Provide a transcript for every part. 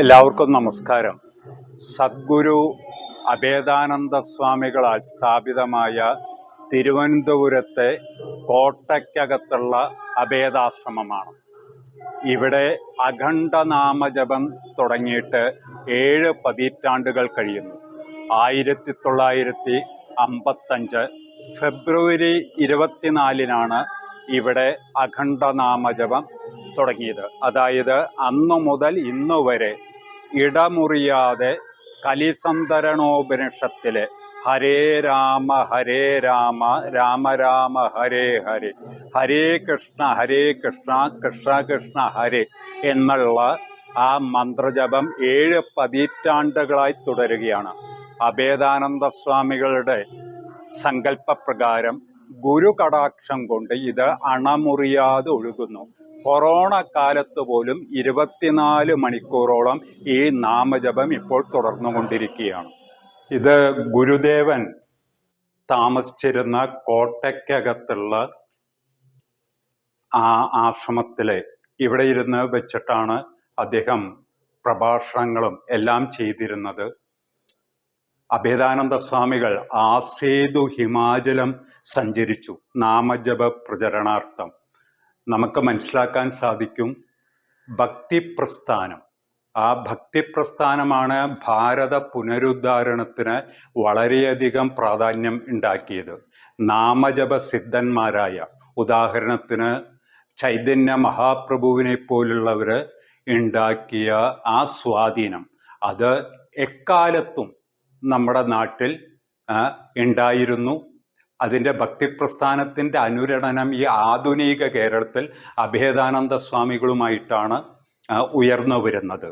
എല്ലാവർക്കും നമസ്കാരം. സദ്ഗുരു അഭേദാനന്ദ സ്വാമികളാൽ സ്ഥാപിതമായ തിരുവനന്തപുരത്തെ കോട്ടയ്ക്കകത്തുള്ള അഭേദാശ്രമമാണ്. ഇവിടെ അഖണ്ഡനാമജപം തുടങ്ങിയിട്ട് ഏഴ് പതിറ്റാണ്ടുകൾ കഴിയുന്നു. ആയിരത്തി തൊള്ളായിരത്തി അമ്പത്തഞ്ച് ഫെബ്രുവരി ഇരുപത്തിനാലിനാണ് ഇവിടെ അഖണ്ഡനാമജപം തുടങ്ങിയത്. അതായത് അന്നു മുതൽ ഇന്നു വരെ ഇടമുറിയാതെ കലിസന്തരണോപനിഷത്തിലെ ഹരേ രാമ ഹരേ രാമ രാമ രാമ ഹരേ ഹരേ ഹരേ കൃഷ്ണ ഹരേ കൃഷ്ണ കൃഷ്ണ കൃഷ്ണ ഹരേ എന്നുള്ള ആ മന്ത്രജപം ഏഴ് പതിറ്റാണ്ടുകളായി തുടരുകയാണ്. അഭേദാനന്ദ സ്വാമികളുടെ സങ്കല്പപ്രകാരം ഗുരു കടാക്ഷം കൊണ്ട് ഇത് അണമുറിയാതെ ഒഴുകുന്നു. കൊറോണ കാലത്ത് പോലും ഇരുപത്തിനാല് മണിക്കൂറോളം ഈ നാമജപം ഇപ്പോൾ തുടർന്നുകൊണ്ടിരിക്കുകയാണ്. ഇത് ഗുരുദേവൻ താമസിച്ചിരുന്ന കോട്ടയ്ക്കകത്തുള്ള ആ ആശ്രമത്തിലെ ഇവിടെ ഇരുന്ന് വെച്ചിട്ടാണ് അദ്ദേഹം പ്രഭാഷണങ്ങളും എല്ലാം ചെയ്തിരുന്നത്. അഭേദാനന്ദ സ്വാമികൾ ആസേതു ഹിമാചലം സഞ്ചരിച്ചു. നാമജപ പ്രചരണാർത്ഥം. നമുക്ക് മനസ്സിലാക്കാൻ സാധിക്കും ഭക്തിപ്രസ്ഥാനം. ആ ഭക്തിപ്രസ്ഥാനമാണ് ഭാരത പുനരുദ്ധാരണത്തിന് വളരെയധികം പ്രാധാന്യം ഉണ്ടാക്കിയത്. നാമജപ സിദ്ധന്മാരായ ഉദാഹരണത്തിന് ചൈതന്യ മഹാപ്രഭുവിനെ പോലുള്ളവർ ഉണ്ടാക്കിയ ആ സ്വാധീനം അത് എക്കാലത്തും നമ്മുടെ നാട്ടിൽ ഉണ്ടായിരുന്നു. അതിന്റെ ഭക്തിപ്രസ്ഥാനത്തിന്റെ അനുരണനം ഈ ആധുനിക കേരളത്തിൽ അഭേദാനന്ദ സ്വാമികളുമായിട്ടാണ് ഉയർന്നു വരുന്നത്.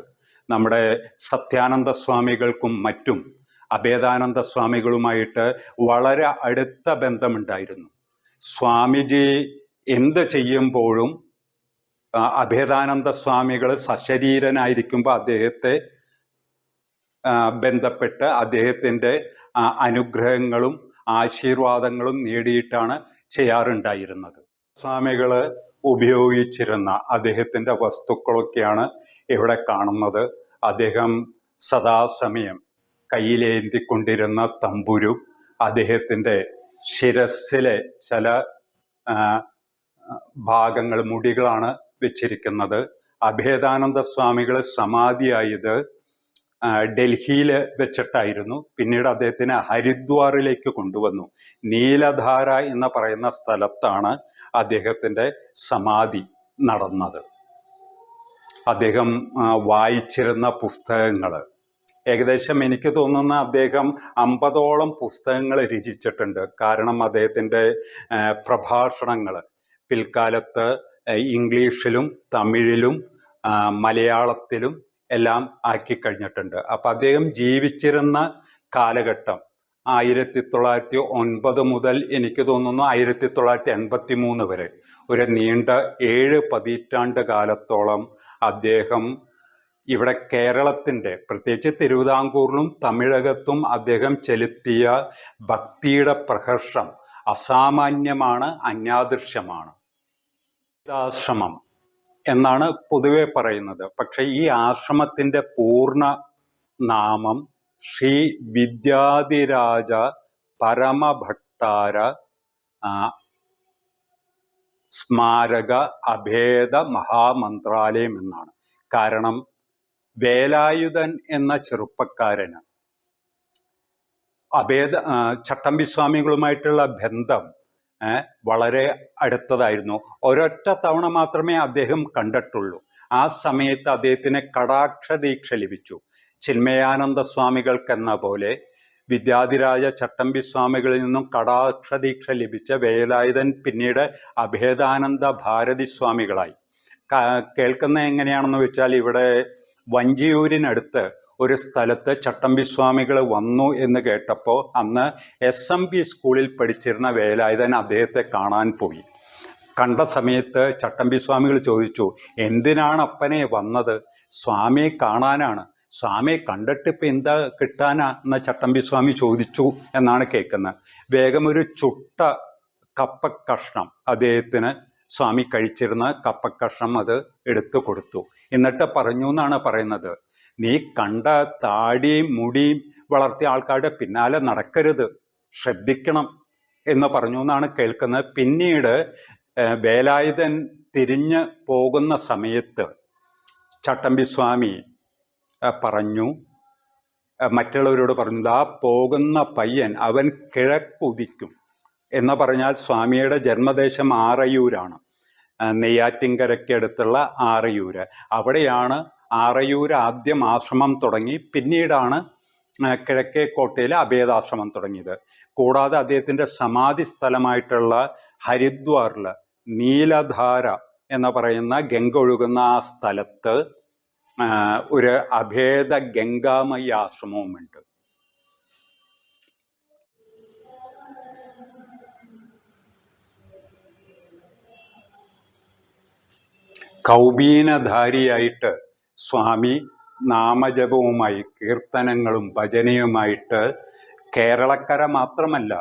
നമ്മുടെ സത്യാനന്ദ സ്വാമികൾക്കും മറ്റും അഭേദാനന്ദ സ്വാമികളുമായിട്ട് വളരെ അടുത്ത ബന്ധമുണ്ടായിരുന്നു. സ്വാമിജി എന്ത് ചെയ്യുമ്പോഴും അഭേദാനന്ദ സ്വാമികൾ സശരീരനായിരിക്കുമ്പോൾ അദ്ദേഹത്തെ ബന്ധപ്പെട്ട് അദ്ദേഹത്തിന്റെ അനുഗ്രഹങ്ങളും ആശീർവാദങ്ങളും നേടിയിട്ടാണ് ചെയ്യാറുണ്ടായിരുന്നത്. സ്വാമികൾ ഉപയോഗിച്ചിരുന്ന അദ്ദേഹത്തിന്റെ വസ്തുക്കളൊക്കെയാണ് ഇവിടെ കാണുന്നത്. അദ്ദേഹം സദാസമയം കയ്യിലേന്തിക്കൊണ്ടിരുന്ന തമ്പുരു അദ്ദേഹത്തിന്റെ ശിരസ്സിലെ ചില ഭാഗങ്ങൾ മുടികളാണ് വെച്ചിരിക്കുന്നത്. അഭേദാനന്ദ സ്വാമികൾ സമാധിയായത് ഡൽഹിയിൽ വെച്ചിട്ടായിരുന്നു. പിന്നീട് അദ്ദേഹത്തിനെ ഹരിദ്വാറിലേക്ക് കൊണ്ടുവന്നു. നീലധാര എന്ന് പറയുന്ന സ്ഥലത്താണ് അദ്ദേഹത്തിന്റെ സമാധി നടന്നത്. അദ്ദേഹം വായിച്ചിരുന്ന പുസ്തകങ്ങൾ ഏകദേശം എനിക്ക് തോന്നുന്ന അദ്ദേഹം അമ്പതോളം പുസ്തകങ്ങൾ രചിച്ചിട്ടുണ്ട്. കാരണം അദ്ദേഹത്തിന്റെ പ്രഭാഷണങ്ങൾ പിൽക്കാലത്ത് ഇംഗ്ലീഷിലും തമിഴിലും മലയാളത്തിലും എല്ലാം ആക്കി കഴിഞ്ഞിട്ടുണ്ട് അപ്പം അദ്ദേഹം ജീവിച്ചിരുന്ന കാലഘട്ടം ആയിരത്തി തൊള്ളായിരത്തി ഒൻപത് മുതൽ എനിക്ക് തോന്നുന്നു ആയിരത്തി തൊള്ളായിരത്തി എൺപത്തി മൂന്ന് വരെ. ഒരു നീണ്ട ഏഴ് പതിറ്റാണ്ട് കാലത്തോളം അദ്ദേഹം ഇവിടെ കേരളത്തിന്റെ പ്രത്യേകിച്ച് തിരുവിതാംകൂറിലും തമിഴകത്തും അദ്ദേഹം ചെലുത്തിയ ഭക്തിയുടെ പ്രഹർഷം അസാമാന്യമാണ് അന്യാദൃശ്യമാണ്. ആശ്രമം എന്നാണ് പൊതുവെ പറയുന്നത്. പക്ഷെ ഈ ആശ്രമത്തിന്റെ പൂർണ നാമം ശ്രീ വിദ്യാദിരാജ പരമഭട്ടാര ആ, സ്മാരക അഭേദ മഹാമന്ത്രാലയം എന്നാണ്. കാരണം വേലായുധൻ എന്ന ചെറുപ്പക്കാരന് അഭേദ ചട്ടമ്പിസ്വാമികളുമായിട്ടുള്ള ചട്ടമ്പി സ്വാമികളുമായിട്ടുള്ള ബന്ധം വളരെ അടുത്തതായിരുന്നു. ഒരൊറ്റ തവണ മാത്രമേ അദ്ദേഹം കണ്ടിട്ടുള്ളൂ. ആ സമയത്ത് അദ്ദേഹത്തിന് കടാക്ഷ ദീക്ഷ ലഭിച്ചു. ചിന്മയാനന്ദ സ്വാമികൾക്കെന്ന പോലെ വിദ്യാധിരാജ ചട്ടമ്പി സ്വാമികളിൽ നിന്നും കടാക്ഷ ദീക്ഷ ലഭിച്ച വേലായുധൻ പിന്നീട് അഭേദാനന്ദ ഭാരതി സ്വാമികളായി. കേൾക്കുന്നത് കേൾക്കുന്ന എങ്ങനെയാണെന്ന് വെച്ചാൽ ഇവിടെ വഞ്ചിയൂരിനടുത്ത് ഒരു സ്ഥലത്ത് ചട്ടമ്പി സ്വാമികൾ വന്നു എന്ന് കേട്ടപ്പോൾ അന്ന് എസ് എം പി സ്കൂളിൽ പഠിച്ചിരുന്ന വേലായുധൻ അദ്ദേഹത്തെ കാണാൻ പോയി. കണ്ട സമയത്ത് ചട്ടമ്പി സ്വാമികൾ ചോദിച്ചു എന്തിനാണ് അപ്പനെ വന്നത്? സ്വാമിയെ കാണാനാണ്. സ്വാമിയെ കണ്ടിട്ട് ഇപ്പം എന്താ കിട്ടാനാ? എന്ന ചട്ടമ്പി സ്വാമി ചോദിച്ചു എന്നാണ് കേൾക്കുന്നത്. വേഗം ഒരു ചുട്ട കപ്പ കഷ്ണം അദ്ദേഹത്തിന് സ്വാമി കഴിച്ചിരുന്ന കപ്പക്കഷ്ണം അത് എടുത്തു കൊടുത്തു. എന്നിട്ട് പറഞ്ഞു എന്നാണ് പറയുന്നത്. നീ കണ്ട താടിയും മുടിയും വളർത്തിയ ആൾക്കാരുടെ പിന്നാലെ നടക്കരുത്. ശ്രദ്ധിക്കണം എന്ന് പറഞ്ഞു എന്നാണ് കേൾക്കുന്നത്. പിന്നീട് വേലായുധൻ തിരിഞ്ഞ് പോകുന്ന സമയത്ത് ചട്ടമ്പി സ്വാമി പറഞ്ഞു മറ്റുള്ളവരോട് പറഞ്ഞു ആ പോകുന്ന പയ്യൻ അവൻ കിഴക്കുദിക്കും. എന്ന് പറഞ്ഞാൽ സ്വാമിയുടെ ജന്മദേശം ആറയൂരാണ്. നെയ്യാറ്റിൻകരയ്ക്കടുത്തുള്ള ആറയൂര്. അവിടെയാണ് ആറയൂർ ആദ്യം ആശ്രമം തുടങ്ങി. പിന്നീടാണ് കിഴക്കേക്കോട്ടയിലെ അഭേദാശ്രമം തുടങ്ങിയത്. കൂടാതെ അദ്ദേഹത്തിന്റെ സമാധി സ്ഥലമായിട്ടുള്ള ഹരിദ്വാറിൽ നീലധാര എന്ന് പറയുന്ന ഗംഗ ഒഴുകുന്ന ആ സ്ഥലത്ത് ഒരു അഭേദ ഗംഗാമയി ആശ്രമവുമുണ്ട് കൗബീനധാരിയായിട്ട് സ്വാമി നാമജപവുമായി കീർത്തനങ്ങളും ഭജനയുമായിട്ട് കേരളക്കര മാത്രമല്ല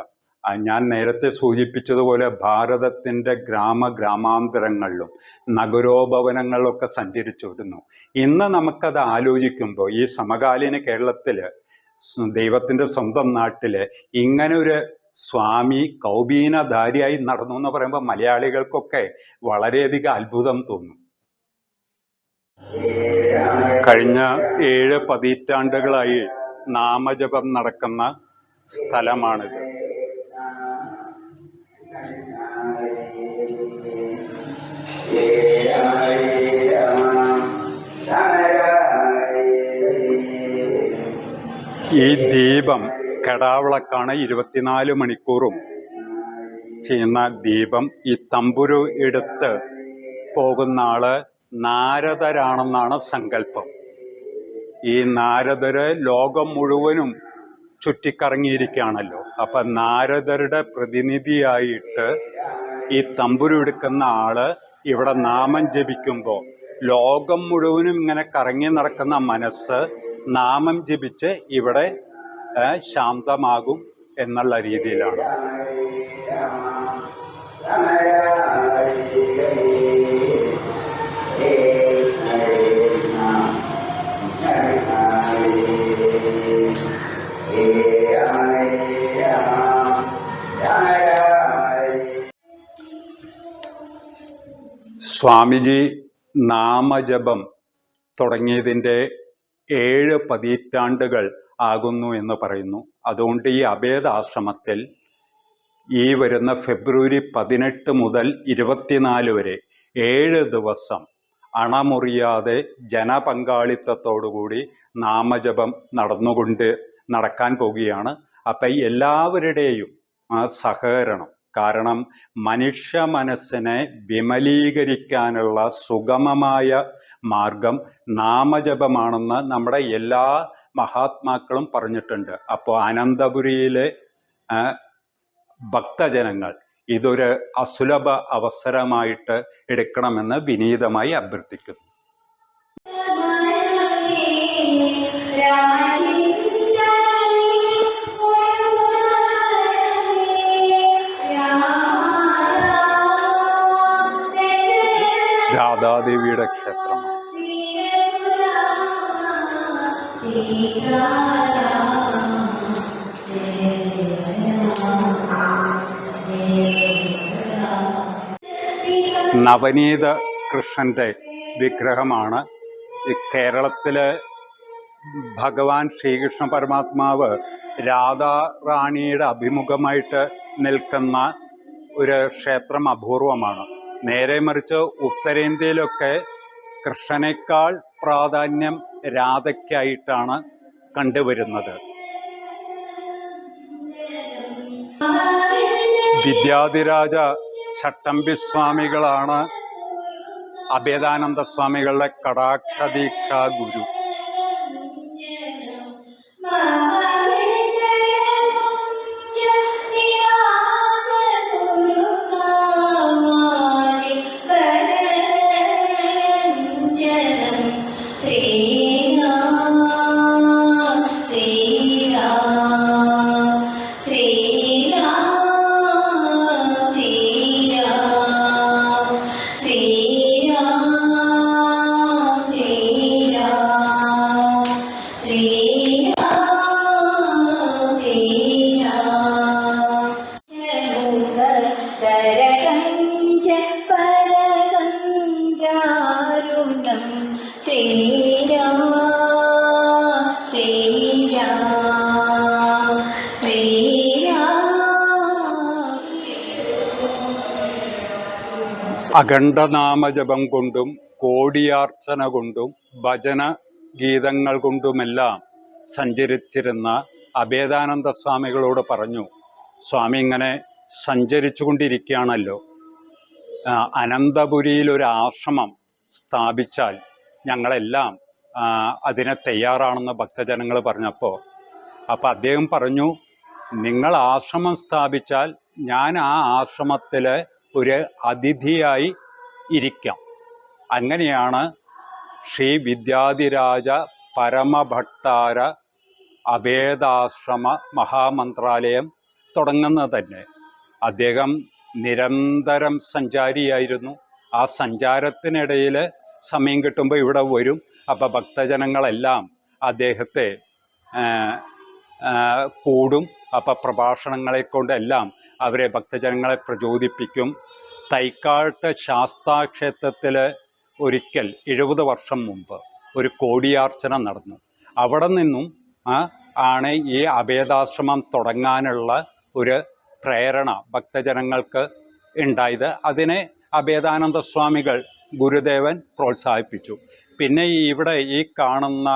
ഞാൻ നേരത്തെ സൂചിപ്പിച്ചതുപോലെ ഭാരതത്തിന്റെ ഗ്രാമ ഗ്രാമാന്തരങ്ങളിലും നഗരോപവനങ്ങളിലൊക്കെ സഞ്ചരിച്ചു വരുന്നു ഇന്ന് നമുക്കത് ആലോചിക്കുമ്പോൾ ഈ സമകാലീന കേരളത്തിൽ ദൈവത്തിന്റെ സ്വന്തം നാട്ടിൽ ഇങ്ങനെ ഒരു സ്വാമി കൗബീനധാരിയായി നടന്നു എന്ന് പറയുമ്പോൾ മലയാളികൾക്കൊക്കെ വളരെയധികം അത്ഭുതം തോന്നും. കഴിഞ്ഞ ഏഴ് പതിറ്റാണ്ടുകളായി നാമജപം നടക്കുന്ന സ്ഥലമാണിത്. ഈ ദീപം കെടാവിളക്കാണ് ഇരുപത്തിനാല് മണിക്കൂറും. ചെയ്യുന്ന ദീപം ഈ തമ്പുരു എടുത്ത് പോകുന്ന ആൾ നാരദരാണെന്നാണ് സങ്കല്പം. ഈ നാരദര് ലോകം മുഴുവനും ചുറ്റിക്കറങ്ങിയിരിക്കുകയാണല്ലോ. അപ്പം നാരദരുടെ പ്രതിനിധിയായിട്ട് ഈ തമ്പുരു എടുക്കുന്ന ആൾ ഇവിടെ നാമം ജപിക്കുമ്പോൾ ലോകം മുഴുവനും ഇങ്ങനെ കറങ്ങി നടക്കുന്ന മനസ്സ് നാമം ജപിച്ച് ഇവിടെ ശാന്തമാകും എന്നുള്ള രീതിയിലാണ്. സ്വാമിജി നാമജപം തുടങ്ങിയതിന്റെ ഏഴ് പതിറ്റാണ്ടുകൾ ആകുന്നു എന്ന് പറയുന്നു. അതുകൊണ്ട് ഈ അഭേദ ആശ്രമത്തിൽ ഈ വരുന്ന ഫെബ്രുവരി പതിനെട്ട് മുതൽ ഇരുപത്തിനാല് വരെ ഏഴ് ദിവസം അണമുറിയാതെ ജനപങ്കാളിത്തത്തോടുകൂടി നാമജപം നടന്നുകൊണ്ട് നടക്കാൻ പോവുകയാണ്. അപ്പം എല്ലാവരുടെയും സഹകരണം കാരണം മനുഷ്യ മനസ്സിനെ വിമലീകരിക്കാനുള്ള സുഗമമായ മാർഗം നാമജപമാണെന്ന് നമ്മുടെ എല്ലാ മഹാത്മാക്കളും പറഞ്ഞിട്ടുണ്ട്. അപ്പോൾ അനന്തപുരിയിലെ ഭക്തജനങ്ങൾ ഇതൊരു അസുലഭ അവസരമായിട്ട് എടുക്കണമെന്ന് വിനീതമായി അഭ്യർത്ഥിക്കുന്നു. രാധാദേവിയുടെ ക്ഷേത്രമാണ് നവനീത കൃഷ്ണന്റെ വിഗ്രഹമാണ് കേരളത്തിലെ ഭഗവാൻ ശ്രീകൃഷ്ണ പരമാത്മാവ് രാധാ റാണിയുടെ അഭിമുഖമായിട്ട് നിൽക്കുന്ന ഒരു ക്ഷേത്രം അപൂർവമാണ്. നേരെ മറിച്ച് ഉത്തരേന്ത്യയിലൊക്കെ കൃഷ്ണനേക്കാൾ പ്രാധാന്യം രാധയ്ക്കായിട്ടാണ് കണ്ടുവരുന്നത്. വിദ്യാധിരാജ ചട്ടമ്പി സ്വാമികളാണ് അഭേദാനന്ദ സ്വാമികളുടെ കടാക്ഷ ദീക്ഷാ ഗുരു. da da അഖണ്ഡനാമജപം കൊണ്ടും കോടിയാർച്ചന കൊണ്ടും ഭജന ഗീതങ്ങൾ കൊണ്ടുമെല്ലാം സഞ്ചരിച്ചിരുന്ന അഭേദാനന്ദ സ്വാമികളോട് പറഞ്ഞു സ്വാമി ഇങ്ങനെ സഞ്ചരിച്ചു കൊണ്ടിരിക്കുകയാണല്ലോ അനന്തപുരിയിൽ ഒരു ആശ്രമം സ്ഥാപിച്ചാൽ ഞങ്ങളെല്ലാം അതിനെ തയ്യാറാണെന്ന് ഭക്തജനങ്ങൾ പറഞ്ഞപ്പോൾ അപ്പോൾ അദ്ദേഹം പറഞ്ഞു നിങ്ങൾ ആശ്രമം സ്ഥാപിച്ചാൽ ഞാൻ ആ ആശ്രമത്തിൽ ഒരു അതിഥിയായി ഇരിക്കാം. അങ്ങനെയാണ് ശ്രീ വിദ്യാധിരാജ പരമഭട്ടാര അഭേദാശ്രമ മഹാമന്ത്രാലയം തുടങ്ങുന്നത് തന്നെ. അദ്ദേഹം നിരന്തരം സഞ്ചാരിയായിരുന്നു. ആ സഞ്ചാരത്തിനിടയിൽ സമയം കിട്ടുമ്പോൾ ഇവിടെ വരും. അപ്പോൾ ഭക്തജനങ്ങളെല്ലാം അദ്ദേഹത്തെ കൂടും. അപ്പോൾ പ്രഭാഷണങ്ങളെ കൊണ്ടെല്ലാം അവരെ ഭക്തജനങ്ങളെ പ്രചോദിപ്പിക്കും. തൈക്കാട്ട് ശാസ്താക്ഷേത്രത്തിൽ ഒരിക്കൽ എഴുപത് വർഷം മുമ്പ് ഒരു കോടിയാർച്ചന നടന്നു. അവിടെ നിന്നും ആണ് ഈ അഭേദാശ്രമം തുടങ്ങാനുള്ള ഒരു പ്രേരണ ഭക്തജനങ്ങൾക്ക് ഉണ്ടായത്. അതിനെ അഭേദാനന്ദ സ്വാമികൾ ഗുരുദേവൻ പ്രോത്സാഹിപ്പിച്ചു. പിന്നെ ഇവിടെ ഈ കാണുന്ന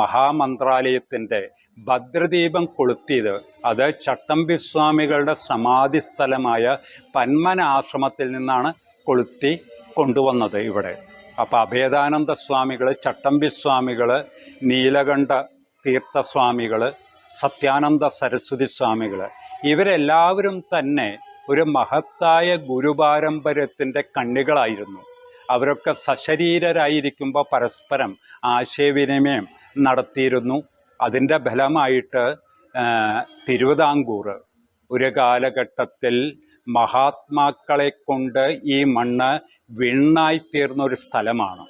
മഹാമന്ത്രാലയത്തിന്റെ ഭദ്രദീപം കൊളുത്തിയത് അത് ചട്ടമ്പി സ്വാമികളുടെ സമാധി സ്ഥലമായ പന്മന ആശ്രമത്തിൽ നിന്നാണ് കൊളുത്തി കൊണ്ടുവന്നത് ഇവിടെ. അപ്പോൾ അഭേദാനന്ദ സ്വാമികൾ ചട്ടമ്പി സ്വാമികൾ നീലകണ്ഠ തീർത്ഥസ്വാമികൾ സത്യാനന്ദ സരസ്വതി സ്വാമികൾ ഇവരെല്ലാവരും തന്നെ ഒരു മഹത്തായ ഗുരുപാരമ്പര്യത്തിന്റെ കണ്ണികളായിരുന്നു. അവരൊക്കെ സശരീരരായിരിക്കുമ്പോൾ പരസ്പരം ആശയവിനിമയം നടത്തിയിരുന്നു. അതിന്റെ ഫലമായിട്ട് തിരുവിതാംകൂർ ഒരു കാലഘട്ടത്തിൽ മഹാത്മാക്കളെ കൊണ്ട് ഈ മണ്ണ് വിണ്ണായിത്തീർന്ന ഒരു സ്ഥലമാണ്.